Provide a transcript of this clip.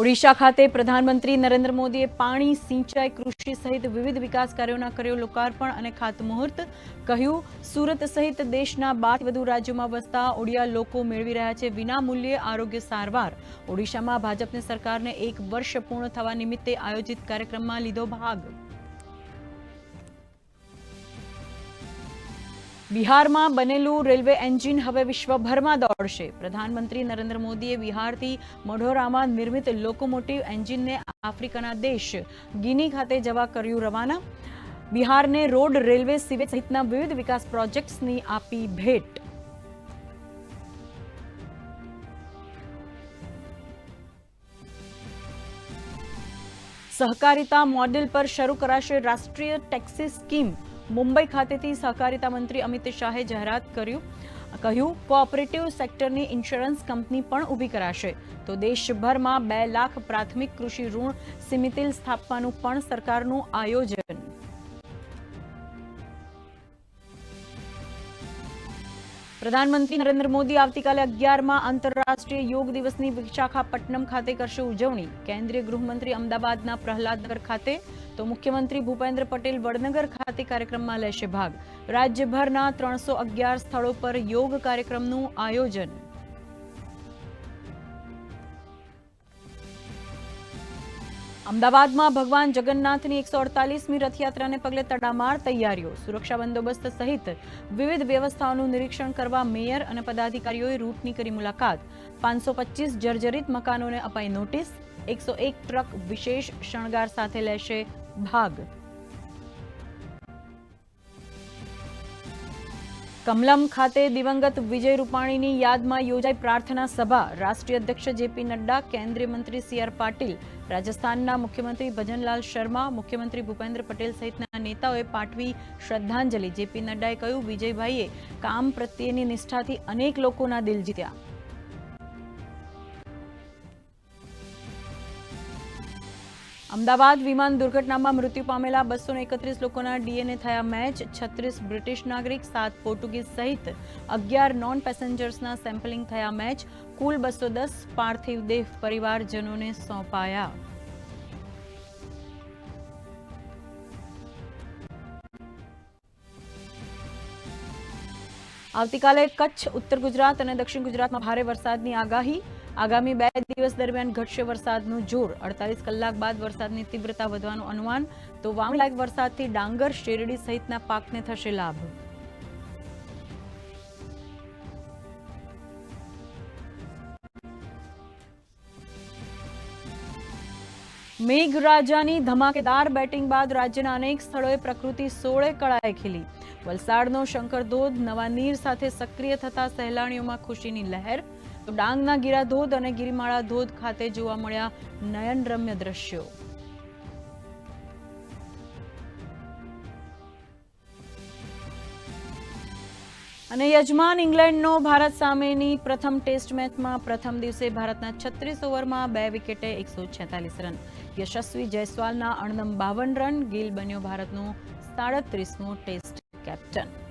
ઓડિશા ખાતે પ્રધાનમંત્રી નરેન્દ્ર મોદીએ પાણી, સિંચાઈ, કૃષિ સહિત વિવિધ વિકાસ કાર્યોના કર્યો લોકાર્પણ અને ખાતમુહૂર્ત. કહ્યું, સુરત સહિત દેશના બાર વધુ રાજ્યોમાં વસતા ઓડિયા લોકો મેળવી રહ્યા છે વિના મૂલ્યે આરોગ્ય સારવાર. ઓડિશામાં ભાજપની સરકારને એક વર્ષ પૂર્ણ થવા નિમિત્તે આયોજિત કાર્યક્રમમાં લીધો ભાગ. બિહારમાં બનેલું રેલવે એન્જિન હવે વિશ્વભરમાં દોડશે. પ્રધાનમંત્રી નરેન્દ્ર મોદીએ બિહારથી મઢોરામાં નિર્મિત લોકોમોટિવ એન્જિનને આફ્રિકાના દેશ ગિની ખાતે જવા કર્યું રવાના. બિહારને રોડ રેલવે સિવેજ સહિતના વિવિધ વિકાસ પ્રોજેક્ટ્સની આપી ભેટ. સહકારિતા મોડેલ પર શરૂ કરાશે રાષ્ટ્રીય ટેક્સી સ્કીમ. મુંબઈ ખાતેથી સહકારિતા મંત્રી અમિત શાહે જાહેરાત કર્યું, કહ્યું, કોઓપરેટિવ સેક્ટરની ઇન્સ્યોરન્સ કંપની પણ ઊભી કરાશે. તો દેશભરમાં બે લાખ પ્રાથમિક કૃષિ ઋણ સિમિતિલ સ્થાપવાનું પણ સરકારનું આયોજન પ્રધાનમંત્રી નરેન્દ્ર મોદી આવતીકાલે અગિયારમાં આંતરરાષ્ટ્રીય યોગ દિવસની વિશાખાપટ્ટનમ ખાતે કરશે ઉજવણી. કેન્દ્રીય ગૃહમંત્રી અમદાવાદના પ્રહલાદનગર ખાતે તો મુખ્યમંત્રી ભૂપેન્દ્ર પટેલ વડનગર ખાતે કાર્યક્રમમાં લેશે ભાગ. રાજ્યભરના ત્રણસો સ્થળો પર યોગ કાર્યક્રમનું આયોજન. અમદાવાદમાં ભગવાન જગન્નાથની એકસો અડતાલીસમી રથયાત્રાને પગલે તડામાર તૈયારીઓ. સુરક્ષા બંદોબસ્ત સહિત વિવિધ વ્યવસ્થાઓનું નિરીક્ષણ કરવા મેયર અને પદાધિકારીઓએ રૂટની કરી મુલાકાત. પાંચસો પચીસ જર્જરિત મકાનોને અપાઈ નોટિસ. એકસો એક ટ્રક વિશેષ શણગાર સાથે લેશે ભાગ. કમલમ ખાતે દિવંગત વિજય રૂપાણીની યાદમાં યોજાઈ પ્રાર્થના સભા. રાષ્ટ્રીય અધ્યક્ષ જેપી નડ્ડા, કેન્દ્રીય મંત્રી સી આર પાટીલ, રાજસ્થાનના મુખ્યમંત્રી ભજનલાલ શર્મા, મુખ્યમંત્રી ભૂપેન્દ્ર પટેલ સહિતના નેતાઓએ પાઠવી શ્રદ્ધાંજલિ. જેપી નડ્ડાએ કહ્યું, વિજયભાઈએ કામ પ્રત્યેની નિષ્ઠાથી અનેક લોકોના દિલ જીત્યા. અમદાવાદ વિમાન દુર્ઘટનામાં મૃત્યુ પામેલા બસો એકત્રીસ લોકોના ડીએનએ થયા મેચ છત્રીસ બ્રિટિશ નાગરિક સાત પોર્ટુગીઝ સહિત અગિયાર નોન પેસેન્જર્સના સેમ્પલિંગ થયા મેચ કુલ બસો દસ પાર્થિવ દેહ પરિવારજનોને સોંપાયા આવતીકાલે કચ્છ ઉત્તર ગુજરાત અને દક્ષિણ ગુજરાતમાં ભારે વરસાદની આગાહી આગામી બે દિવસ દરમિયાન ઘટશે વરસાદનું જોર. અડતાલીસ કલાક બાદ વરસાદની તીવ્રતા વધવાનું અનુમાન તો વાવલાયક વરસાદથી ડાંગર, શેરડી સહિતના પાકને થશે લાભ. મેઘરાજાની ધમાકેદાર બેટિંગ બાદ રાજ્યના અનેક સ્થળોએ પ્રકૃતિ સોળે કળાએ ખીલી. વલસાડનો શંકર ધોધ નવા નીર સાથે સક્રિય થતા સહેલાણીઓમાં ખુશીની લહેર ડાંગના ગીરાધોધ અને ગિરિમાળા ધોધ ખાતે જોવા મળ્યા નયનરમ્ય દ્રશ્યો. અને યજમાન ઇંગ્લેન્ડનો ભારત સામેની પ્રથમ ટેસ્ટ મેચમાં પ્રથમ દિવસે ભારતના છત્રીસ ઓવરમાં બે વિકેટે એકસો છેતાલીસ રન. યશસ્વી જયસ્વાલના અણનમ બાવન રન ગિલ બન્યો ભારતનો સાડત્રીસમો ટેસ્ટ કેપ્ટન.